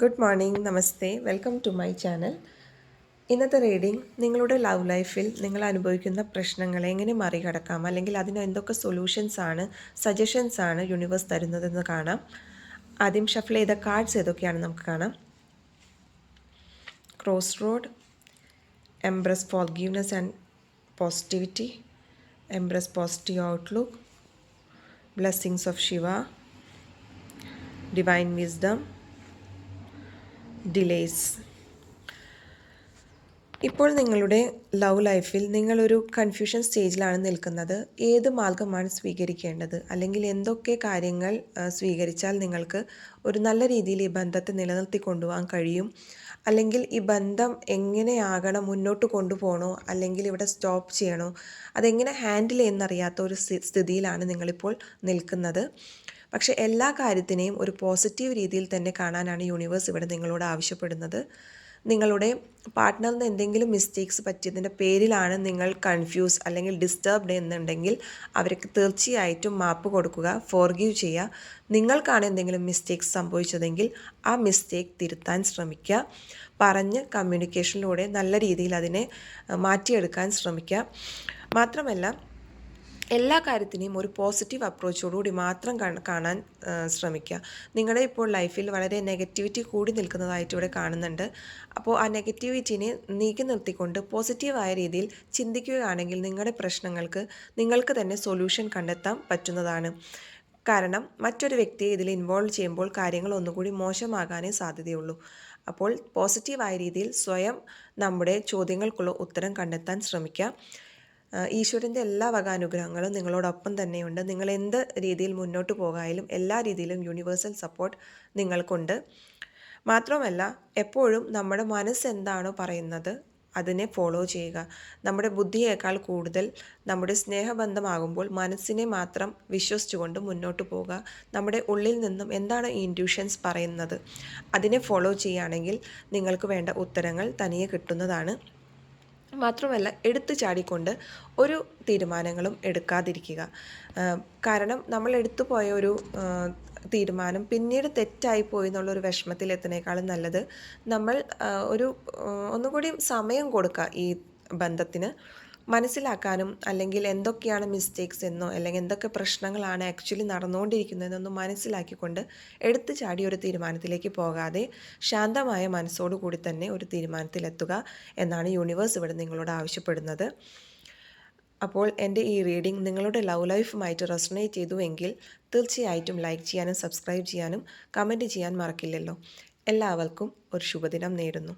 Good morning നമസ്തേ welcome to my channel ഇന്നത്തെ reading നിങ്ങളുടെ ലവ് ലൈഫിൽ നിങ്ങൾ അനുഭവിക്കുന്ന പ്രശ്നങ്ങളെ എങ്ങനെ മറികടക്കാം? അല്ലെങ്കിൽ അതിന് എന്തൊക്കെ സൊല്യൂഷൻസ് ആണ് സജഷൻസ് ആണ് യൂണിവേഴ്സ് തരുന്നതെന്ന് കാണാം. ആദ്യം ഷഫിൾ ചെയ്ത കാർഡ്സ് ഏതൊക്കെയാണ് നമുക്ക് കാണാം. Cross road embrace forgiveness and positivity embrace positive outlook blessings of Shiva divine wisdom delays ഇപ്പോൾ നിങ്ങളുടെ ലവ് ലൈഫിൽ നിങ്ങളൊരു കൺഫ്യൂഷൻ സ്റ്റേജിലാണ് നിൽക്കുന്നത്. ഏത് മാർഗമാണ് സ്വീകരിക്കേണ്ടത്? അല്ലെങ്കിൽ എന്തൊക്കെ കാര്യങ്ങൾ സ്വീകരിച്ചാൽ നിങ്ങൾക്ക് ഒരു നല്ല രീതിയിൽ ഈ ബന്ധത്തെ നിലനിർത്തി കൊണ്ടുപോകാൻ കഴിയും? അല്ലെങ്കിൽ ഈ ബന്ധം എങ്ങനെയാകണം മുന്നോട്ട് കൊണ്ടുപോകണോ അല്ലെങ്കിൽ ഇവിടെ സ്റ്റോപ്പ് ചെയ്യണോ അതെങ്ങനെ ഹാൻഡിൽ ചെയ്യുന്നറിയാത്ത ഒരു സ്ഥിതിയിലാണ് നിങ്ങളിപ്പോൾ നിൽക്കുന്നത്. പക്ഷേ എല്ലാ കാര്യത്തിനെയും ഒരു പോസിറ്റീവ് രീതിയിൽ തന്നെ കാണാനാണ് യൂണിവേഴ്സ് ഇവിടെ നിങ്ങളോട് ആവശ്യപ്പെടുന്നത്. നിങ്ങളുടെ പാർട്ട്ണറിന് എന്തെങ്കിലും മിസ്റ്റേക്സ് പറ്റിയതിന്റെ പേരിലാണ് നിങ്ങൾ കൺഫ്യൂസ് അല്ലെങ്കിൽ ഡിസ്റ്റർബ്ഡ് എന്നുണ്ടെങ്കിൽ അവർക്ക് തീർച്ചയായിട്ടും മാപ്പ് കൊടുക്കുക ഫോർഗീവ് ചെയ്യുക. നിങ്ങൾക്കാണ് എന്തെങ്കിലും മിസ്റ്റേക്സ് സംഭവിച്ചതെങ്കിൽ ആ മിസ്റ്റേക്ക് തിരുത്താൻ ശ്രമിക്കുക. പറഞ്ഞ് കമ്മ്യൂണിക്കേഷനിലൂടെ നല്ല രീതിയിൽ അതിനെ മാറ്റിയെടുക്കാൻ ശ്രമിക്കുക. മാത്രമല്ല എല്ലാ കാര്യത്തിനെയും ഒരു പോസിറ്റീവ് അപ്രോച്ചോടുകൂടി മാത്രം കാണാൻ ശ്രമിക്കുക. നിങ്ങളുടെ ഇപ്പോൾ ലൈഫിൽ വളരെ നെഗറ്റിവിറ്റി കൂടി നിൽക്കുന്നതായിട്ട് ഇവിടെ കാണുന്നുണ്ട്. അപ്പോൾ ആ നെഗറ്റിവിറ്റിനെ നീക്കി നിർത്തിക്കൊണ്ട് പോസിറ്റീവായ രീതിയിൽ ചിന്തിക്കുകയാണെങ്കിൽ നിങ്ങളുടെ പ്രശ്നങ്ങൾക്ക് നിങ്ങൾക്ക് തന്നെ സൊല്യൂഷൻ കണ്ടെത്താൻ പറ്റുന്നതാണ്. കാരണം മറ്റൊരു വ്യക്തിയെ ഇതിൽ ഇൻവോൾവ് ചെയ്യുമ്പോൾ കാര്യങ്ങൾ ഒന്നുകൂടി മോശമാകാനേ സാധ്യതയുള്ളൂ. അപ്പോൾ പോസിറ്റീവായ രീതിയിൽ സ്വയം നമ്മുടെ ചോദ്യങ്ങൾക്കുള്ള ഉത്തരം കണ്ടെത്താൻ ശ്രമിക്കുക. ഈശ്വരന്റെ എല്ലാ വക അനുഗ്രഹങ്ങളും നിങ്ങളോടൊപ്പം തന്നെയുണ്ട്. നിങ്ങൾ എന്ത് രീതിയിൽ മുന്നോട്ട് പോകായാലും എല്ലാ രീതിയിലും യൂണിവേഴ്സൽ സപ്പോർട്ട് നിങ്ങൾക്കുണ്ട്. മാത്രമല്ല എപ്പോഴും നമ്മുടെ മനസ്സ് എന്താണോ പറയുന്നത് അതിനെ ഫോളോ ചെയ്യുക. നമ്മുടെ ബുദ്ധിയേക്കാൾ കൂടുതൽ നമ്മുടെ സ്നേഹബന്ധമാകുമ്പോൾ മനസ്സിനെ മാത്രം വിശ്വസിച്ചുകൊണ്ട് മുന്നോട്ട് പോവുക. നമ്മുടെ ഉള്ളിൽ നിന്നും എന്താണ് ഇൻഡ്യൂഷൻസ് പറയുന്നത്? അതിനെ ഫോളോ ചെയ്യുകയാണെങ്കിൽ നിങ്ങൾക്ക് വേണ്ട ഉത്തരങ്ങൾ തനിയെ കിട്ടുന്നതാണ്. മാത്രമല്ല എടുത്തു ചാടിക്കൊണ്ട് ഒരു തീരുമാനങ്ങളും എടുക്കാതിരിക്കുക. കാരണം നമ്മൾ എടുത്തു പോയ ഒരു തീരുമാനം പിന്നീട് തെറ്റായി പോയി എന്നുള്ളൊരു വിഷമത്തിൽ എത്തുന്നേക്കാളും നല്ലത് നമ്മൾ ഒരു ഒന്നുകൂടി സമയം കൊടുക്കുക ഈ ബന്ധത്തിന്. മനസ്സിലാക്കാനും അല്ലെങ്കിൽ എന്തൊക്കെയാണ് മിസ്റ്റേക്സ് എന്നോ അല്ലെങ്കിൽ എന്തൊക്കെ പ്രശ്നങ്ങളാണ് ആക്ച്വലി നടന്നുകൊണ്ടിരിക്കുന്നതെന്നൊന്നും മനസ്സിലാക്കിക്കൊണ്ട് എടുത്തു ചാടി ഒരു തീരുമാനത്തിലേക്ക് പോകാതെ ശാന്തമായ മനസ്സോടുകൂടി തന്നെ ഒരു തീരുമാനത്തിലെത്തുക എന്നാണ് യൂണിവേഴ്സ് ഇവിടെ നിങ്ങളോട് ആവശ്യപ്പെടുന്നത്. അപ്പോൾ എന്റെ ഈ റീഡിംഗ് നിങ്ങളുടെ ലവ് ലൈഫുമായിട്ട് റെസണേറ്റ് ചെയ്തുവെങ്കിൽ തീർച്ചയായിട്ടും ലൈക്ക് ചെയ്യാനും സബ്സ്ക്രൈബ് ചെയ്യാനും കമന്റ് ചെയ്യാൻ മറക്കില്ലല്ലോ. എല്ലാവർക്കും ഒരു ശുഭദിനം നേരുന്നു.